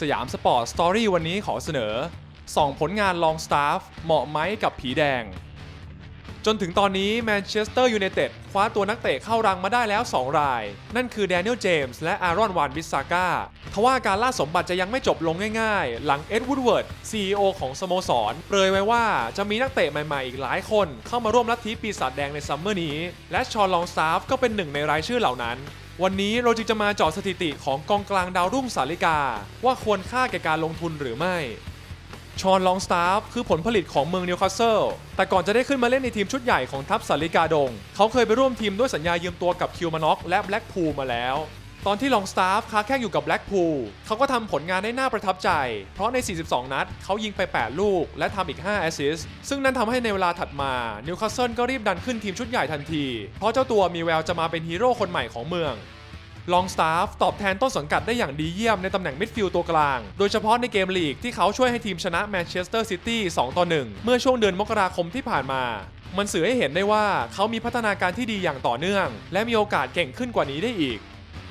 สยามสปอร์ตสตอรี่วันนี้ขอเสนอ 2 ผลงานลองสตาฟเหมาะไหมกับผีแดง จนถึงตอนนี้แมนเชสเตอร์ยูไนเต็ดคว้าตัวนักเตะเข้ารังมาได้แล้ว 2 ราย นั่นคือแดเนียลเจมส์และอารอนวานวิสซาก้าทว่าการล่าสมบัติจะยังไม่จบลงง่ายๆ หลังเอ็ดวูดเวิร์ด CEO ของสโมสร เปรยไว้ว่าจะมีนักเตะใหม่ๆ อีกหลายคน เข้ามาร่วมลัทธิปีศาจแดงในซัมเมอร์นี้ และชอนลองสตาฟก็เป็นหนึ่งในรายชื่อเหล่านั้น วันนี้เราจึงจะมาเจาะสถิติของกองกลางดาวรุ่งสาลิกา ว่าควรค่าแก่การลงทุนหรือไม่ ชอนลองสตาฟคือผลผลิตของเมืองนิวคาสเซิล แต่ก่อนจะได้ขึ้นมาเล่นในทีมชุดใหญ่ของทัพสาลิกาดง เขาเคยไปร่วมทีมด้วยสัญญายืมตัวกับคิวมานอกและแบล็กพูลมาแล้ว ตอนที่ลองสตาฟค้าแข้งอยู่กับแบล็กพูลเขาก็ทำผลงานได้น่าประทับใจ เพราะใน 42 นัดเขายิงไป 8 ลูก และทำอีก 5 แอสซิสต์ซึ่งนั่นทำให้ในเวลาถัดมานิวคาสเซิลก็รีบดันขึ้นทีมชุดใหญ่ทันที เพราะเจ้าตัวมีแววจะมาเป็นฮีโร่คนใหม่ของเมืองลองสตาฟตอบแทนต้นสังกัดได้อย่างดีเยี่ยมในตำแหน่งมิดฟิลด์ตัวกลาง โดยเฉพาะในเกมลีกที่เขาช่วยให้ทีมชนะแมนเชสเตอร์ซิตี้ 2 ต่อ 1 เมื่อช่วงเดือนมกราคมที่ผ่านมา มันสื่อให้เห็นได้ว่าเขามีพัฒนาการที่ดีอย่างต่อเนื่อง และมีโอกาสเก่งขึ้นกว่านี้ได้อีก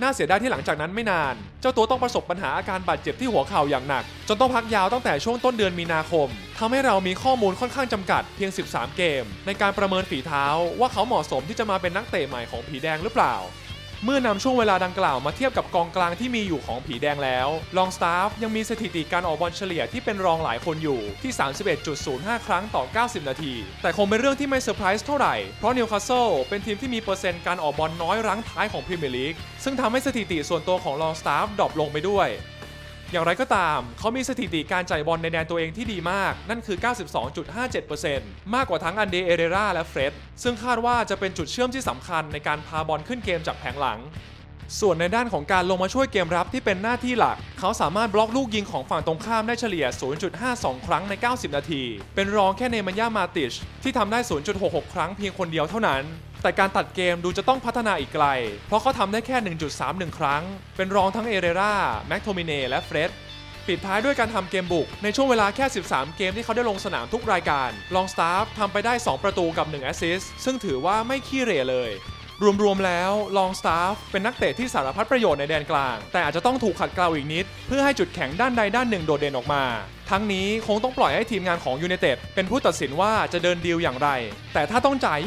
น่าเสียดายที่หลังจากนั้นไม่นาน เจ้าตัวต้องประสบปัญหาอาการบาดเจ็บที่หัวเข่าอย่างหนัก จนต้องพักยาวตั้งแต่ช่วงต้นเดือนมีนาคมทำให้เรามีข้อมูลค่อนข้างจำกัดเพียง 13 เกม ในการประเมินฝีเท้าว่าเขาเหมาะสมที่จะมาเป็นนักเตะใหม่ของผีแดงหรือเปล่า เมื่อนำช่วงเวลาดังกล่าวมาเทียบกับกองกลางที่มีอยู่ของผีแดงแล้ว ลองสตาฟยังมีสถิติการออกบอลเฉลี่ยที่เป็นรองหลายคนอยู่ที่ 31.05 ครั้งต่อ 90 นาที แต่คงเป็นเรื่องที่ไม่เซอร์ไพรส์เท่าไหร่ เพราะนิวคาสเซิลเป็นทีมที่มีเปอร์เซ็นต์การออกบอลน้อยรั้งท้ายของพรีเมียร์ลีกซึ่งทำให้สถิติส่วนตัวของลองสตาฟดรอปลงไปด้วย อย่างไรก็ตาม เขามีสถิติการจ่ายบอลในแดนตัวเองที่ดีมาก นั่นคือ 92.57%มากกว่าทั้งอันเดเอเรราและเฟร็ดซึ่งคาดว่าจะเป็นจุดเชื่อมที่สำคัญในการพาบอลขึ้นเกมจากแผงหลัง ส่วนในด้านของการลงมาช่วยเกมรับที่เป็นหน้าที่หลัก เขาสามารถบล็อกลูกยิงของฝั่งตรงข้ามได้เฉลี่ย 0.52 ครั้งใน 90 นาที เป็นรองแค่เนมันยามาติชที่ทำได้ 0.66 ครั้งเพียงคนเดียวเท่านั้น แต่การตัดเกมดูจะต้องพัฒนาอีกไกล เพราะเขาทำได้แค่ 1.31 ครั้ง เป็นรองทั้งเอเรราแม็กโทมิเนและเฟร็ดปิดท้ายด้วยการทำเกมบุก ในช่วงเวลาแค่ 13 เกมที่เขาได้ลงสนามทุกรายการ ลองสตาฟทำไปได้ 2 ประตูกับ 1 แอสซิสต์ซึ่งถือว่าไม่ขี้เหร่เลย รวมๆแล้วลองสตาฟเป็นนักเตะที่สารพัดประโยชน์ในแดนกลาง แต่อาจจะต้องถูกขัดเกลาอีกนิด เพื่อให้จุดแข็งด้านใดด้านหนึ่งโดดเด่นออกมา ทั้งนี้คงต้องปล่อยให้ทีมงานของยู i นเต็ดเป็นผู้ตัดสินว่าจะเดินดีลอย่างไร แต่ถ้าต้องจ่าย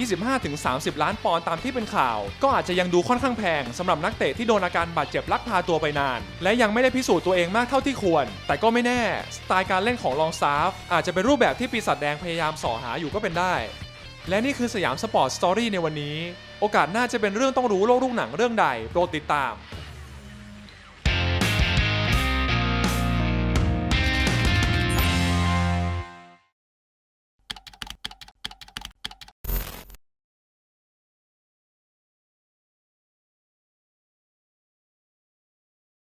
25-30 ล้านปอนด์ตามที่เป็นข่าว ก็อาจจะยังดูค่อนข้างแพงสำหรับนักเตะที่โดนอาการบาดเจ็บลักพาตัวไปนาน และยังไม่ได้พิสูจน์ตัวเองมากเท่าที่ควร แต่ก็ไม่แน่ สไตล์การเล่นของลองซาฟอาจจะเป็นรูปแบบที่ปีศาจแดงพยายามส่อหาอยู่ก็เป็นได้ และนี่คือสยามสปอร์ตสตอรี่ในวันนี้ โอกาสหน้าจะเป็นเรื่องต้องรู้โลกรุ่งหนังเรื่องใด โปรดติดตาม